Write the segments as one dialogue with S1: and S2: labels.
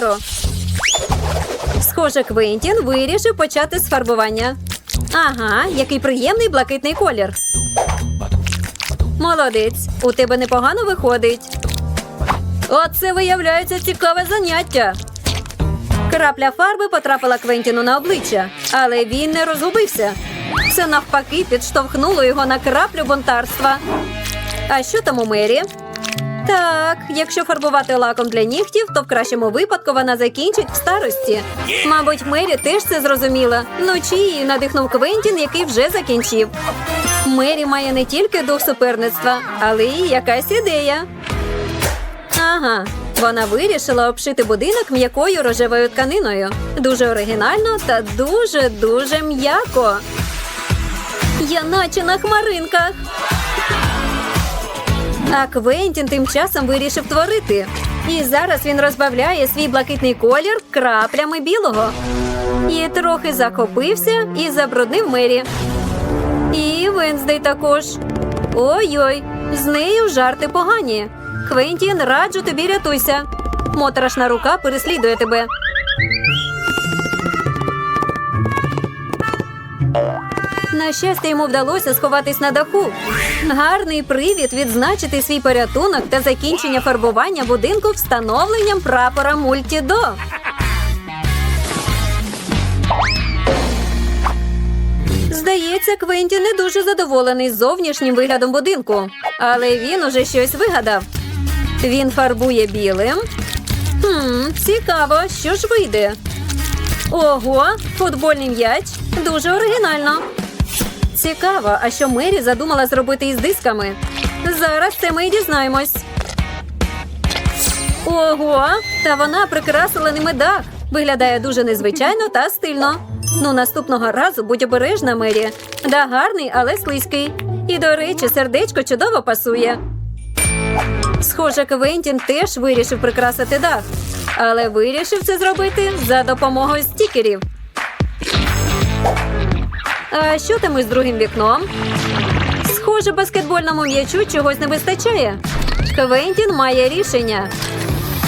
S1: кольору. Схоже, Квентін вирішив почати з фарбування. Ага, який приємний блакитний колір. Молодець, у тебе непогано виходить. Оце виявляється цікаве заняття. Крапля фарби потрапила Квентіну на обличчя, але він не розгубився. Це навпаки підштовхнуло його на краплю бунтарства. А що там у мері? Так, якщо фарбувати лаком для нігтів, то в кращому випадку вона закінчить в старості. Мабуть, Мері теж це зрозуміла. Вночі її надихнув Квентін, який вже закінчив. Мері має не тільки дух суперництва, але й якась ідея. Ага, вона вирішила обшити будинок м'якою рожевою тканиною. Дуже оригінально та дуже дуже м'яко. Я наче на хмаринках. А Квентін тим часом вирішив творити. І зараз він розбавляє свій блакитний колір краплями білого. І трохи захопився і забруднив мері. І Венздей також. Ой-ой, з нею жарти погані. Квентін, раджу тобі рятуйся. Моторошна рука переслідує тебе. На щастя, йому вдалося сховатись на даху. Гарний привід відзначити свій порятунок та закінчення фарбування будинку встановленням прапора мультідо. Здається, Квентін не дуже задоволений зовнішнім виглядом будинку, але він уже щось вигадав. Він фарбує білим. Хм, цікаво, що ж вийде. Ого, футбольний м'яч. Дуже оригінально. Цікаво, а що Мері задумала зробити із дисками? Зараз це ми і дізнаємось. Ого, та вона прикрасила ними дах. Виглядає дуже незвичайно та стильно. Ну, наступного разу будь обережна, Мері. Дах гарний, але слизький. І, до речі, сердечко чудово пасує. Схоже, Квентін теж вирішив прикрасити дах, але вирішив це зробити за допомогою стікерів. А що там із другим вікном? Схоже, баскетбольному м'ячу чогось не вистачає. Квентін має рішення.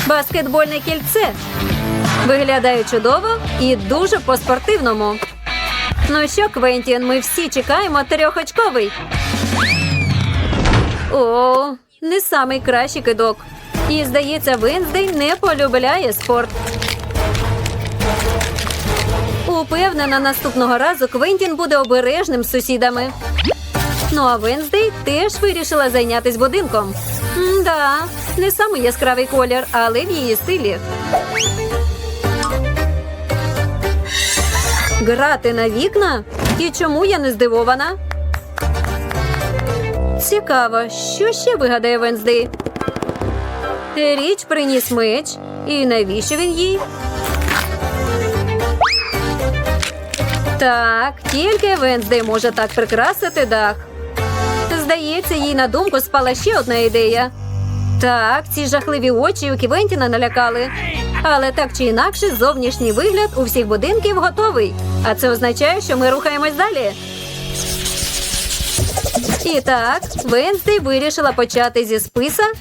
S1: Баскетбольне кільце. Виглядає чудово і дуже по-спортивному. Ну що, Квентін, ми всі чекаємо трьохочковий. О, не самий кращий кидок. І, здається, Венздей не полюбляє спорт. Упевнена, наступного разу Квентін буде обережним з сусідами. Ну а Венздей теж вирішила зайнятися будинком. Да, не самий яскравий колір, але в її стилі. Грати на вікна? І чому я не здивована? Цікаво, що ще вигадає Венздей? Річ приніс меч. І навіщо він їй? Так, тільки Венздей може так прикрасити дах. Здається, їй на думку спала ще одна ідея. Так, ці жахливі очі у Ківентіна налякали. Але так чи інакше, зовнішній вигляд у всіх будинків готовий. А це означає, що ми рухаємось далі. І так, Венздей вирішила почати зі списа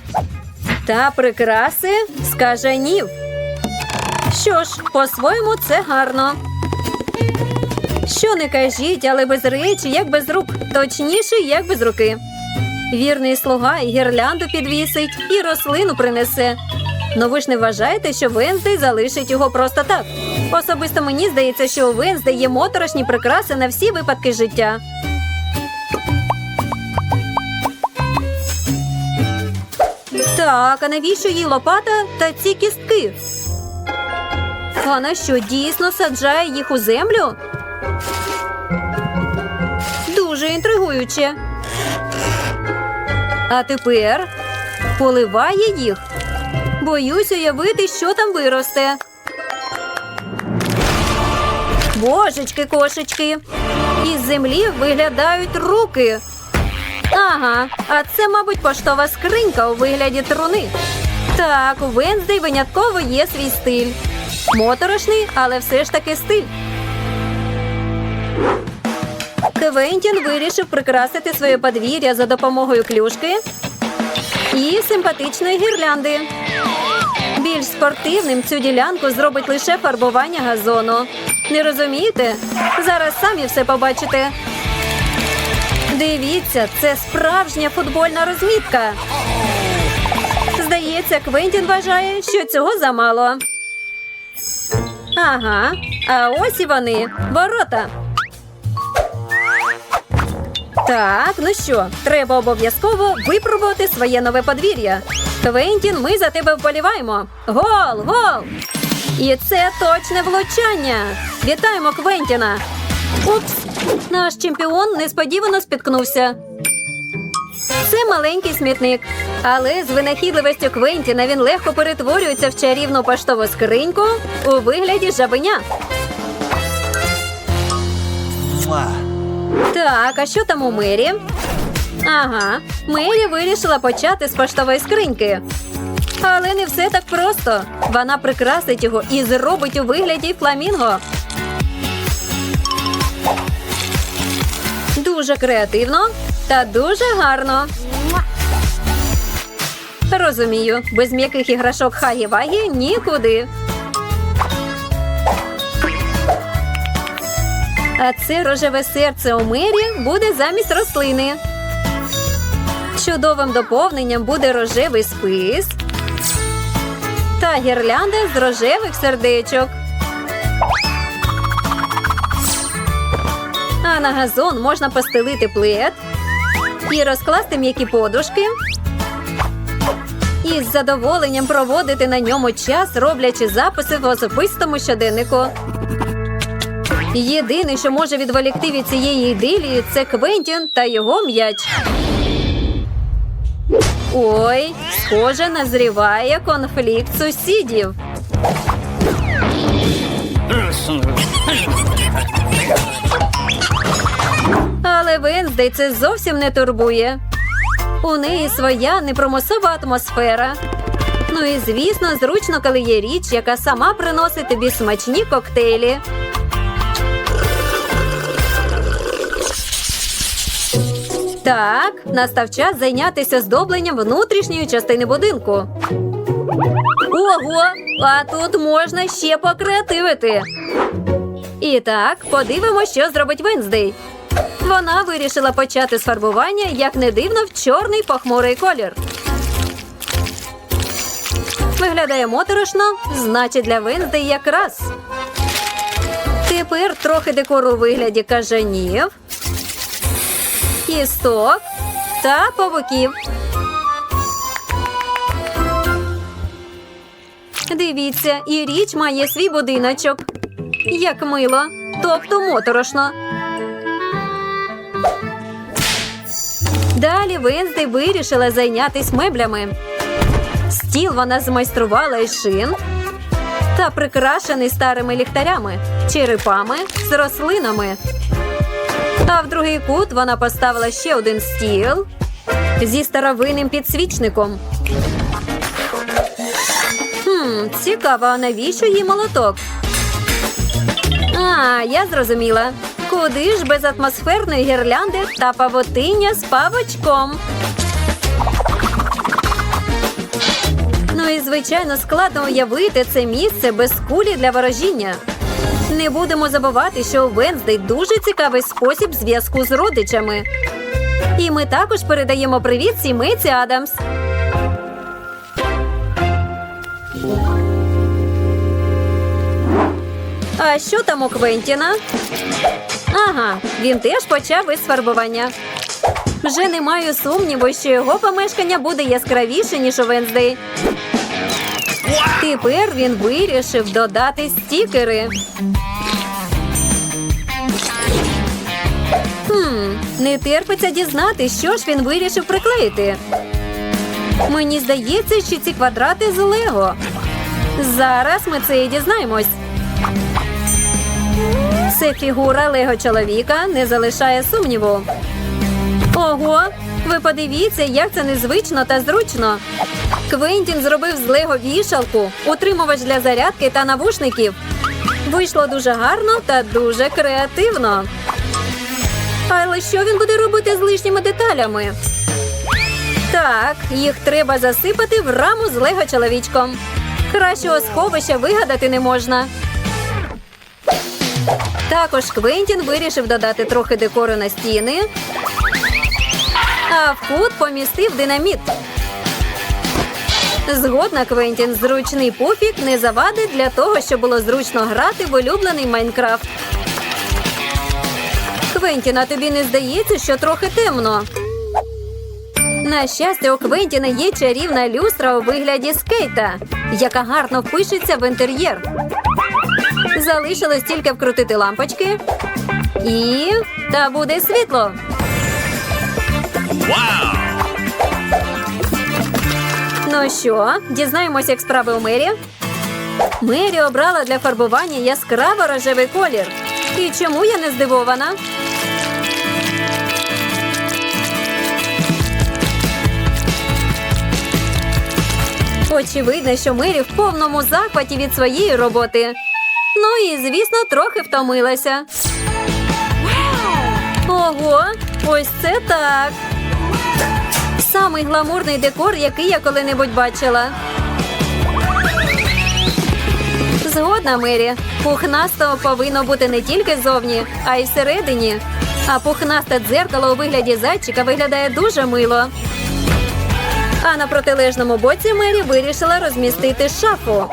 S1: та прикраси з кажанів. Що ж, по-своєму, це гарно. Що не кажіть, але без речі, як без рук, точніше, як без руки. Вірний слуга і гірлянду підвісить, і рослину принесе. Ну ви ж не вважаєте, що Венздей залишить його просто так. Особисто мені здається, що у Венздей є моторошні прикраси на всі випадки життя. Так, а навіщо їй лопата та ці кістки? Вона що, дійсно саджає їх у землю? Дуже. А тепер поливає їх. Боюсь уявити, що там виросте. Божечки, кошечки. Із землі виглядають руки. Ага, а це, мабуть, поштова скринька у вигляді труни. Так, у Венздей винятково є свій стиль. Моторошний, але все ж таки стиль. Квентін вирішив прикрасити своє подвір'я за допомогою клюшки і симпатичної гірлянди. Більш спортивним цю ділянку зробить лише фарбування газону. Не розумієте? Зараз самі все побачите. Дивіться, це справжня футбольна розмітка. Здається, Квентін вважає, що цього замало. Ага, а ось і вони. Ворота. Так, ну що, треба обов'язково випробувати своє нове подвір'я. Квентін, ми за тебе вболіваємо. Гол, гол! І це точне влучання. Вітаємо Квентіна. Упс, наш чемпіон несподівано спіткнувся. Це маленький смітник, але з винахідливістю Квентіна він легко перетворюється в чарівну поштову скриньку у вигляді жабеня. Так, а що там у Мері? Ага, Мері вирішила почати з поштової скриньки. Але не все так просто. Вона прикрасить його і зробить у вигляді фламінго. Дуже креативно та дуже гарно. Розумію, без м'яких іграшок хагі-вагі нікуди. А це рожеве серце у мері буде замість рослини. Чудовим доповненням буде рожевий спис та гірлянда з рожевих сердечок. А на газон можна постелити плед і розкласти м'які подушки. І з задоволенням проводити на ньому час, роблячи записи в особистому щоденнику. Єдине, що може відволікти від цієї ідилії, це Квентін та його м'яч. Ой, схоже, назріває конфлікт сусідів. Але Венздей це зовсім не турбує. У неї своя непромосова атмосфера. Ну і звісно, зручно, коли є річ, яка сама приносить тобі смачні коктейлі. Так, настав час зайнятися здобленням внутрішньої частини будинку. Ого, а тут можна ще покреативити. І так, подивимося, що зробить Венздей. Вона вирішила почати з фарбування, як не дивно, в чорний похмурий колір. Виглядає моторошно, значить для Венздей якраз. Тепер трохи декору у вигляді кажанів, кісток та павуків. Дивіться, і річ має свій будиночок. Як мило, тобто моторошно. Далі Венздей вирішила зайнятися меблями. Стіл вона змайструвала із шин та прикрашений старими ліхтарями, черепами з рослинами. А в другий кут вона поставила ще один стіл зі старовинним підсвічником. Хм, цікаво, а навіщо їй молоток? А, я зрозуміла. Куди ж без атмосферної гірлянди та павутиння з павочком? Ну і звичайно складно уявити це місце без кулі для ворожіння. Не будемо забувати, що Венздей дуже цікавий спосіб зв'язку з родичами. І ми також передаємо привіт сімейці Адамс. А що там у Квентіна? Ага, він теж почав із фарбування. Вже не маю сумніву, що його помешкання буде яскравіше, ніж у Венздей. Тепер він вирішив додати стікери. Хм, не терпиться дізнати, що ж він вирішив приклеїти. Мені здається, що ці квадрати з Лего. Зараз ми це і дізнаємось. Це фігура Лего чоловіка не залишає сумніву. Ого, ви подивіться, як це незвично та зручно. Квентін зробив з Лего вішалку, утримувач для зарядки та навушників. Вийшло дуже гарно та дуже креативно. Але що він буде робити з лишніми деталями? Так, їх треба засипати в раму з Лего чоловічком. Кращого сховища вигадати не можна. Також Квентін вирішив додати трохи декору на стіни, а в кут помістив динаміт. Згодна Квентін зручний пуфік не завадить для того, щоб було зручно грати в улюблений Майнкрафт. Квентін, а тобі не здається, що трохи темно? На щастя, у Квентіна є чарівна люстра у вигляді скейта, яка гарно впишеться в інтер'єр. Залишилось тільки вкрутити лампочки. І та буде світло.
S2: Wow!
S1: Ну що, дізнаємося, як справи у мері? Мері обрала для фарбування яскраво рожевий колір. І чому я не здивована? Очевидно, що Мері в повному захваті від своєї роботи. Ну і, звісно, трохи втомилася. Ого, ось це так. Самий гламурний декор, який я коли-небудь бачила. Згодна, Мері. Пухнасто повинно бути не тільки зовні, а й всередині. А пухнасте дзеркало у вигляді зайчика виглядає дуже мило. А на протилежному боці Мері вирішила розмістити шафу.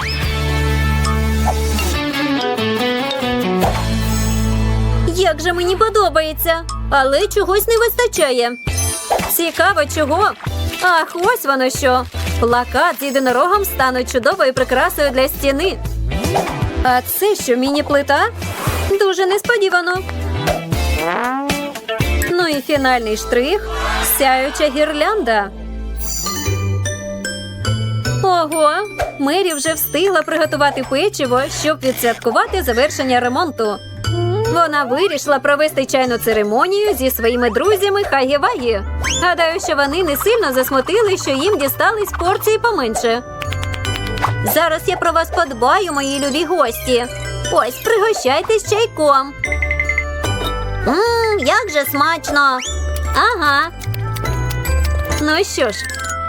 S1: Як же мені подобається, але чогось не вистачає. Цікаво, чого? Ах, ось воно що. Плакат з єдинорогом стане чудовою прикрасою для стіни. А це що, міні-плита? Дуже несподівано. Ну і фінальний штрих сяюча гірлянда. Ого, Мері вже встигла приготувати печиво, щоб відсвяткувати завершення ремонту. Вона вирішила провести чайну церемонію зі своїми друзями Хагі-Вагі. Гадаю, що вони не сильно засмутили, що їм дістались порції поменше. Зараз я про вас подбаю, мої любі гості. Ось пригощайтесь чайком. Мм, як же смачно. Ага. Ну що ж,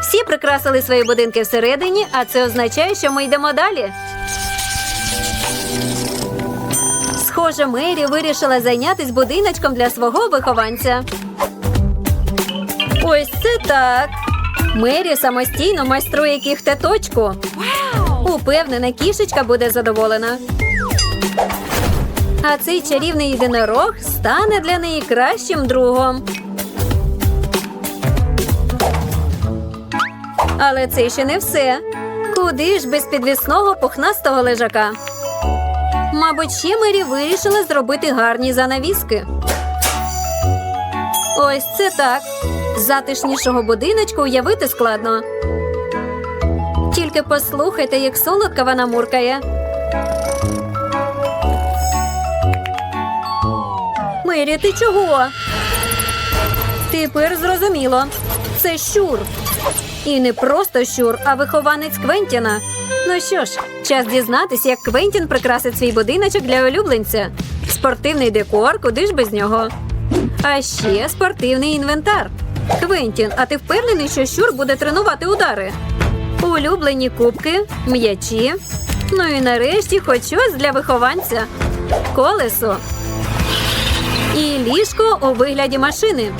S1: всі прикрасили свої будинки всередині, а це означає, що ми йдемо далі. Схоже, Мері вирішила зайнятися будиночком для свого вихованця. Ось це так. Мері самостійно майструє кіхтеточку. Упевнена, кішечка буде задоволена. А цей чарівний єдинорог стане для неї кращим другом. Але це ще не все. Куди ж без підвісного пухнастого лежака? Мабуть, ще Мері вирішила зробити гарні занавіски. Ось це так. Затишнішого будиночку уявити складно. Тільки послухайте, як солодко вона муркає. Мері, ти чого? Тепер зрозуміло. Це щур. І не просто щур, а вихованець Квентіна. Ну що ж, час дізнатися, як Квентін прикрасить свій будиночок для улюбленця. Спортивний декор, куди ж без нього. А ще спортивний інвентар. Квентін, а ти впевнений, що щур буде тренувати удари? Улюблені кубки, м'ячі. Ну і нарешті хоч щось для вихованця. Колесо. І ліжко у вигляді машини.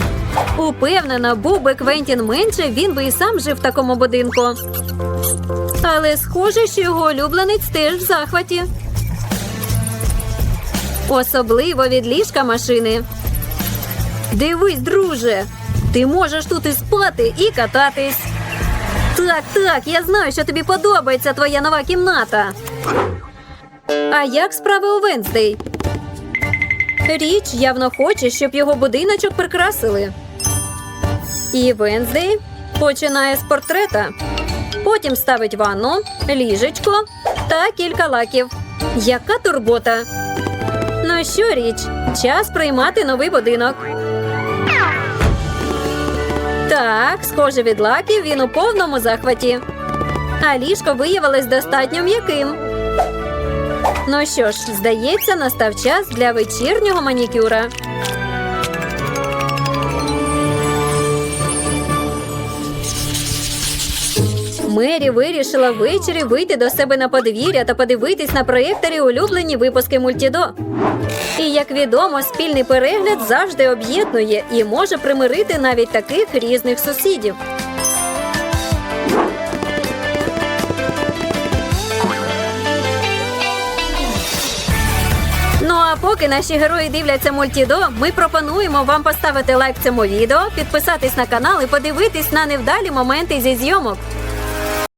S1: Упевнена, був би Квентін менше, він би і сам жив в такому будинку. Але схоже, що його улюбленець теж в захваті. Особливо від ліжка машини. Дивись, друже, ти можеш тут і спати, і кататись. Так, так, я знаю, що тобі подобається твоя нова кімната. А як справи у Венздей? Річ явно хоче, щоб його будиночок прикрасили. І Венздей починає з портрета. Потім ставить ванну, ліжечко та кілька лаків. Яка турбота? Ну що, річ, час приймати новий будинок. Так, схоже, від лаків він у повному захваті. А ліжко виявилось достатньо м'яким. Ну що ж, здається, настав час для вечірнього манікюра. Мері вирішила ввечері вийти до себе на подвір'я та подивитись на проєкторі улюблені випуски мультідо. І як відомо, спільний перегляд завжди об'єднує і може примирити навіть таких різних сусідів. Ну а поки наші герої дивляться мультідо, ми пропонуємо вам поставити лайк цьому відео, підписатись на канал і подивитись на невдалі моменти зі зйомок.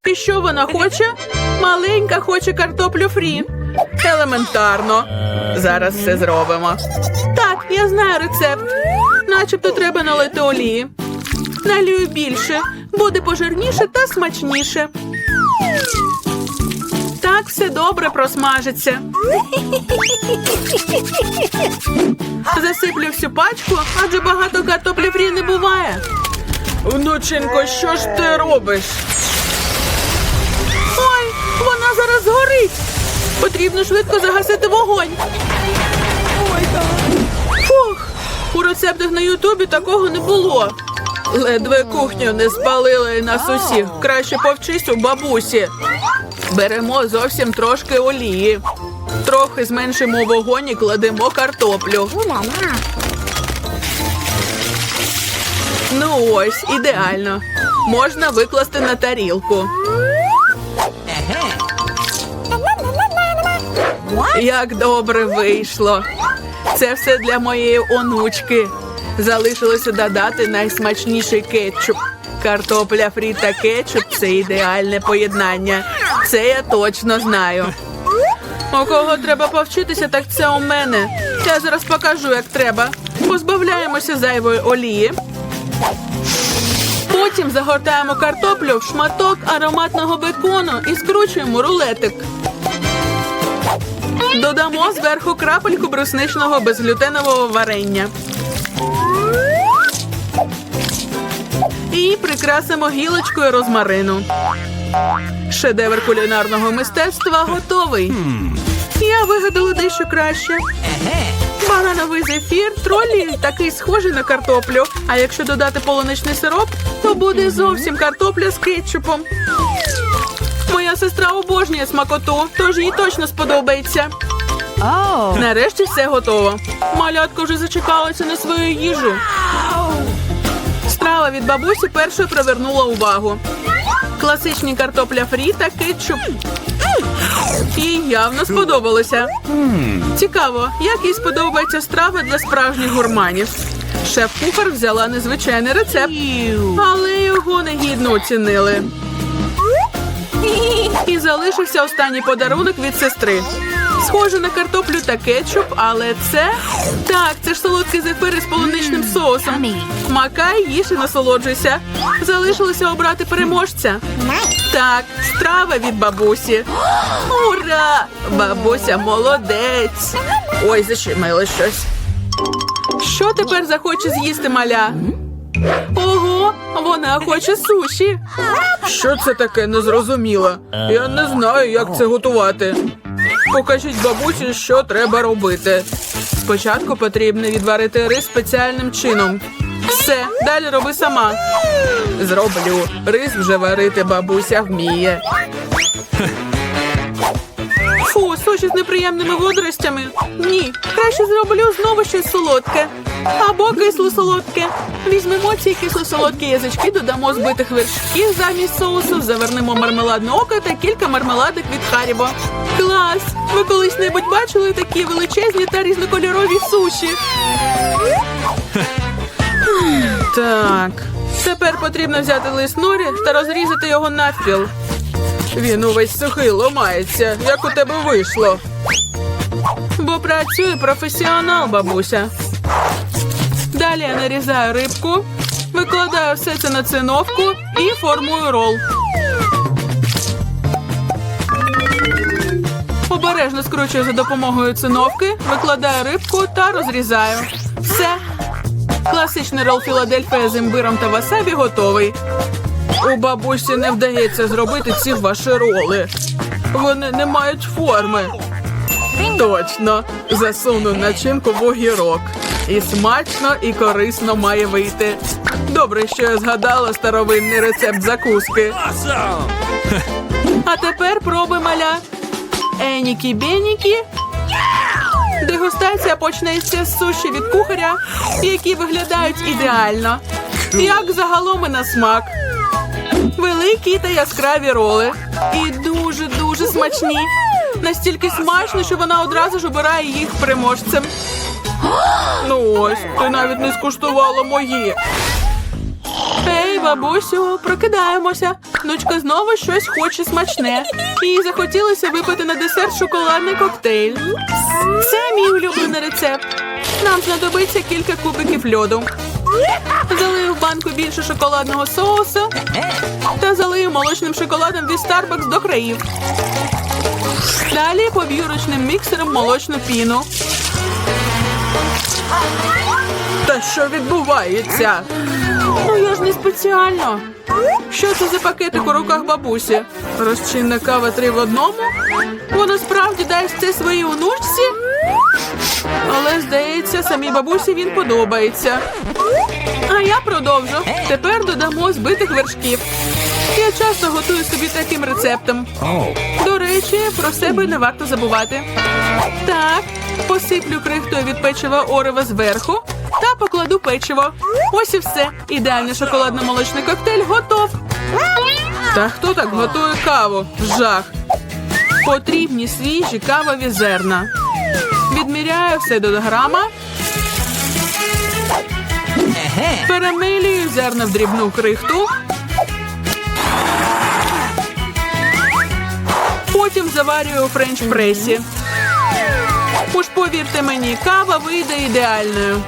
S2: І що вона хоче? Маленька хоче картоплю фрі. Елементарно. Зараз все зробимо. Так, я знаю рецепт. Начебто треба налити олії. Налію більше, буде пожирніше та смачніше. Так все добре просмажиться. Засиплю всю пачку, адже багато картоплі фрі не буває. Внученко, що ж ти робиш? Ой, вона зараз згорить. Потрібно швидко загасити вогонь. Фух, у рецептах на Ютубі такого не було. Ледве кухню не спалили нас усіх. Краще повчись у бабусі. Беремо зовсім трошки олії. Трохи зменшимо вогонь і кладемо картоплю. Ну ось, ідеально. Можна викласти на тарілку. Як добре вийшло. Це все для моєї онучки. Залишилося додати найсмачніший кетчуп. Картопля фрі та кетчуп це ідеальне поєднання. Це я точно знаю. У кого треба повчитися, так це у мене. Я зараз покажу, як треба. Позбавляємося зайвої олії. Потім загортаємо картоплю в шматок ароматного бекону і скручуємо рулетик. Додамо зверху крапельку брусничного безглютенового варення. І прикрасимо гілочкою розмарину. Шедевр кулінарного мистецтва готовий. Я вигадала дещо краще. Банановий зефір, тролі такий схожий на картоплю. А якщо додати полуничний сироп, то буде зовсім картопля з кетчупом. Моя сестра обожнює смакоту, тож їй точно сподобається. Нарешті все готово. Малятка вже зачекалася на свою їжу. Страва від бабусі першою привернула увагу. Класичні картопля фрі та кетчуп. Їй явно сподобалося. Цікаво, як їй сподобається страва для справжніх гурманів. Шеф-кухар взяла незвичайний рецепт, але його негідно оцінили. І залишився останній подарунок від сестри. Схоже на картоплю та кетчуп, але це так, це ж солодкий зефир із полуничним соусом. Макай, їж і насолоджуйся. Залишилося обрати переможця. Так, страва від бабусі. Ура! Бабуся молодець. Ой, зачимило щось. Що тепер захоче з'їсти маля? Ого, вона хоче суші. Що це таке незрозуміло? Я не знаю, як це готувати. Покажіть бабусі, що треба робити. Спочатку потрібно відварити рис спеціальним чином. Все, далі роби сама. Зроблю. Рис вже варити бабуся вміє. Суші з неприємними водоростями. Ні, краще зроблю знову щось солодке. Або кисло-солодке. Візьмемо ці кисло-солодкі язички, додамо збитих вершків замість соусу, завернемо мармеладне око та кілька мармеладок від Харібо. Клас! Ви колись-небудь бачили такі величезні та різнокольорові суші? Так, тепер потрібно взяти лист норі та розрізати його навпіл. Він увесь сухий ломається, як у тебе вийшло. Бо працює професіонал, бабуся. Далі я нарізаю рибку, викладаю все це на циновку і формую рол. Обережно скручую за допомогою циновки, викладаю рибку та розрізаю. Все. Класичний рол Філадельфія з імбиром та васабі готовий. У бабусі не вдається зробити ці ваші роли. Вони не мають форми. Точно, засуну начинку в огірок. І смачно, і корисно має вийти. Добре, що я згадала старовинний рецепт закуски. А тепер проби маля. Енікі бенікі. Дегустація почнеться з суші від кухаря, які виглядають ідеально. Як загалом і на смак. Великі та яскраві роли. І дуже-дуже смачні. Настільки смачно, що вона одразу ж обирає їх переможцем. Ну ось, ти навіть не скуштувала мої. Ей, бабусю, прокидаємося. Дочка знову щось хоче смачне. Їй захотілося випити на десерт шоколадний коктейль. Це мій улюблений рецепт. Нам знадобиться кілька кубиків льоду. Залию в банку більше шоколадного соусу та залию молочним шоколадом від Starbucks до країв. Далі поб'ю ручним міксером молочну піну. Та що відбувається? Ну я ж не спеціально. Що це за пакетик у руках бабусі? Розчинна кава три в одному? Вона справді дасть це своїй онучці? Але, здається, самій бабусі він подобається. А я продовжу. Тепер додамо збитих вершків. Я часто готую собі таким рецептом. До речі, про себе не варто забувати. Так, посиплю крихтою від печива Орева зверху та покладу печиво. Ось і все. Ідеальний шоколадно-молочний коктейль готов. Та хто так готує каву? Жах. Потрібні свіжі кавові зерна. Відміряю все до грама. Перемилюю зерна в дрібну крихту. Потім заварюю у френч-пресі. Уж повірте мені, кава вийде ідеальною.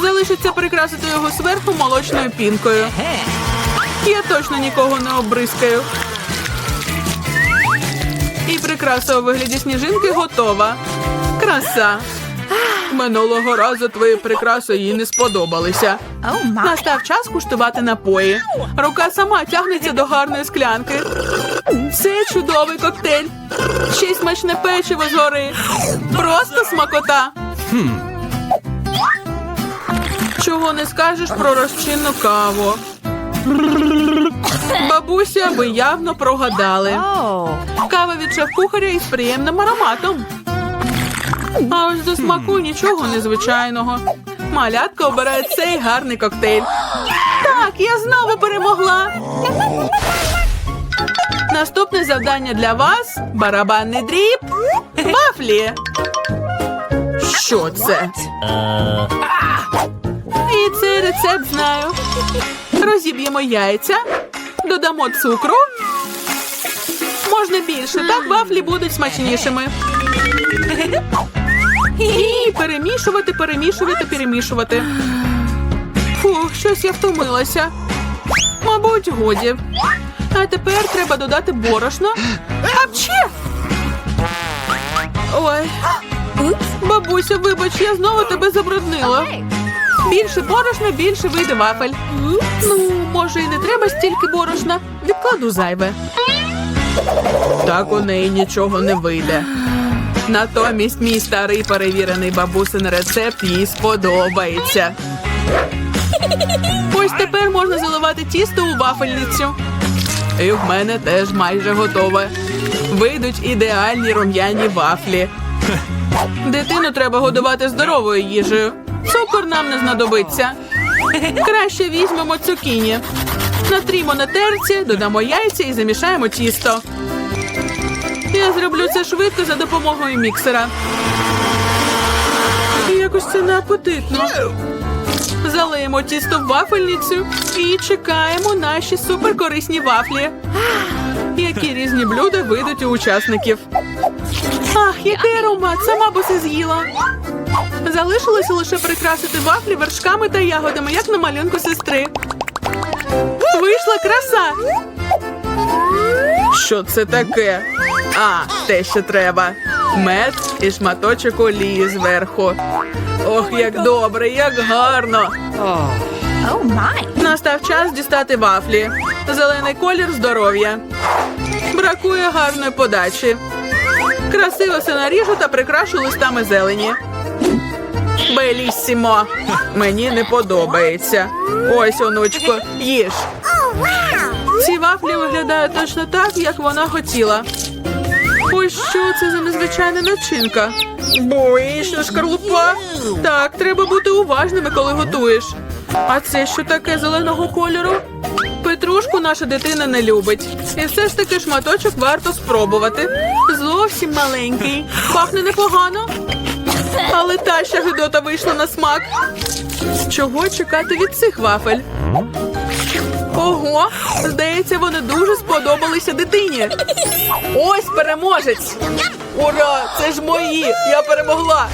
S2: Залишиться прикрасити його зверху молочною пінкою. Я точно нікого не обризкаю. І прикраса у вигляді сніжинки готова. Краса. Минулого разу твої прикраси їй не сподобалися. Настав час куштувати напої. Рука сама тягнеться до гарної склянки. Це чудовий коктейль. Ще й смачне печиво згори. Просто смакота. Чого не скажеш про розчинну каву? Бабуся, ви явно прогадали. Кава від шеф-кухаря із приємним ароматом. А ось до смаку нічого незвичайного. Малятка обирає цей гарний коктейль. Так, я знову перемогла. Наступне завдання для вас барабанний дріб. Вафлі. Що це? І цей рецепт знаю. Розіб'ємо яйця, додамо цукру. Можна більше, так вафлі будуть смачнішими. Перемішувати, перемішувати, перемішувати. Фух, щось я втомилася. Мабуть, годі. А тепер треба додати борошно. Апче! Ой. Бабуся, вибач, я знову тебе забруднила. Більше борошна, більше вийде вафель. Ну, може, і не треба стільки борошна. Відкладу зайве. Так у неї нічого не вийде. Натомість мій старий перевірений бабусин рецепт їй сподобається. Ось тепер можна заливати тісто у вафельницю. І в мене теж майже готове. Вийдуть ідеальні рум'яні вафлі. Дитину треба годувати здоровою їжею. Цукор нам не знадобиться. Краще візьмемо цукіні. Натрімо на терці, додамо яйця і замішаємо тісто. Я зроблю це швидко за допомогою міксера. Якось це неапетитно. Залиємо тісто в вафельницю і чекаємо наші суперкорисні вафлі. Які різні блюда вийдуть у учасників. Ах, який аромат! Сама б усе з'їла. Залишилося лише прикрасити вафлі вершками та ягодами, як на малюнку сестри. Вийшла краса. Що це таке? А, те, що треба. Мед і шматочок олії зверху. Ох, як добре, як гарно.
S3: Oh my.
S2: Настав час дістати вафлі. Зелений колір здоров'я. Бракує гарної подачі. Красиво все наріжу та прикрашу листами зелені. Беліссімо. Мені не подобається. Ось, онучко, їж. Ці вафлі виглядають точно так, як вона хотіла. Ось що це за незвичайна начинка. Боїшна шкарлупа. Так, треба бути уважними, коли готуєш. А це що таке зеленого кольору? Петрушку наша дитина не любить. І все ж таки шматочок варто спробувати. Зовсім маленький. Пахне непогано. Але та ще гидота вийшла на смак. Чого чекати від цих вафель? Ого, здається, вони дуже сподобалися дитині. Ось переможець. Ура! Це ж мої! Я перемогла!